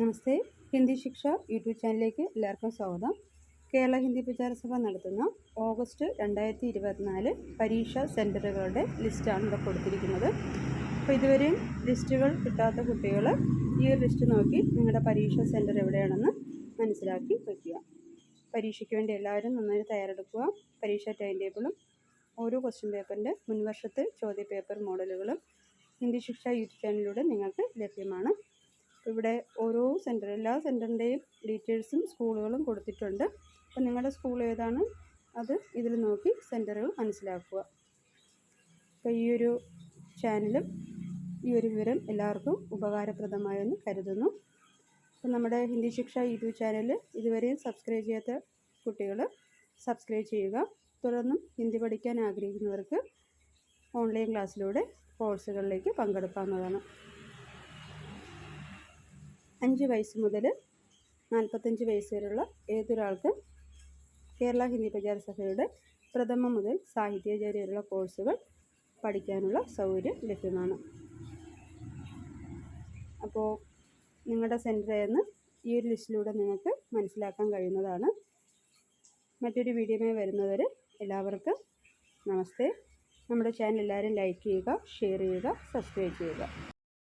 നമസ്തേ. ഹിന്ദി ശിക്ഷ യൂട്യൂബ് ചാനലിലേക്ക് എല്ലാവർക്കും സ്വാഗതം. കേരള ഹിന്ദി പ്രചാരസഭ നടത്തുന്ന ഓഗസ്റ്റ് രണ്ടായിരത്തി ഇരുപത്തിനാല് പരീക്ഷാ സെന്ററുകളുടെ ലിസ്റ്റാണ് ഇവിടെ കൊടുത്തിരിക്കുന്നത്. അപ്പോൾ ഇതുവരെയും ലിസ്റ്റുകൾ കിട്ടാത്ത കുട്ടികൾ ഈ ഒരു ലിസ്റ്റ് നോക്കി നിങ്ങളുടെ പരീക്ഷാ സെന്റർ എവിടെയാണെന്ന് മനസ്സിലാക്കി വയ്ക്കുക. പരീക്ഷയ്ക്ക് വേണ്ടി എല്ലാവരും നന്നായി തയ്യാറെടുക്കുക. പരീക്ഷാ ടൈം ടേബിളും ഓരോ ക്വസ്റ്റ്യൻ പേപ്പറിന്റെ മുൻവർഷത്തെ ചോദ്യ പേപ്പർ മോഡലുകളും ഹിന്ദി ശിക്ഷ യൂട്യൂബ് ചാനലിലൂടെ നിങ്ങൾക്ക് ലഭ്യമാണ്. ഇവിടെ ഓരോ സെന്റർ എല്ലാ സെന്ററിന്റെയും ഡീറ്റെയിൽസും സ്കൂളുകളും കൊടുത്തിട്ടുണ്ട്. അപ്പോൾ നിങ്ങളുടെ സ്കൂൾ ഏതാണ്? അത് ഇതിൽ നോക്കി സെന്ററുകൾ മനസ്സിലാക്കുക. അപ്പോൾ ഈ ഒരു ചാനലും ഈ ഒരു വിവരം എല്ലാവർക്കും ഉപകാരപ്രദമായെന്ന് കരുതുന്നു. അപ്പോൾ നമ്മുടെ ഹിന്ദി ശിക്ഷ യൂട്യൂബ് ചാനൽ ഇതുവരെയും സബ്സ്ക്രൈബ് ചെയ്യാത്ത കുട്ടികൾ സബ്സ്ക്രൈബ് ചെയ്യുക. തുടർന്നും ഹിന്ദി പഠിക്കാൻ ആഗ്രഹിക്കുന്നവർക്ക് ഓൺലൈൻ ക്ലാസ്സിലൂടെ കോഴ്സുകളിലേക്ക് പങ്കെടുക്കാവുന്നതാണ്. അഞ്ച് വയസ്സ് മുതൽ നാൽപ്പത്തഞ്ച് വയസ്സ് വരെയുള്ള ഏതൊരാൾക്ക് കേരള ഹിന്ദി പ്രചാര സഭയുടെ പ്രഥമ മുതൽ സാഹിത്യാചാര്യ വരെയുള്ള കോഴ്സുകൾ പഠിക്കാനുള്ള സൗകര്യം ലഭ്യമാണ്. അപ്പോൾ നിങ്ങളുടെ സെന്ററിൽ ഈ ഒരു ലിസ്റ്റിലൂടെ നിങ്ങൾക്ക് മനസ്സിലാക്കാൻ കഴിയുന്നതാണ്. മറ്റൊരു വീഡിയോമായി വരുന്നവർ എല്ലാവർക്കും നമസ്തേ. നമ്മുടെ ചാനൽ എല്ലാവരും ലൈക്ക് ചെയ്യുക ഷെയർ ചെയ്യുക സബ്സ്ക്രൈബ് ചെയ്യുക.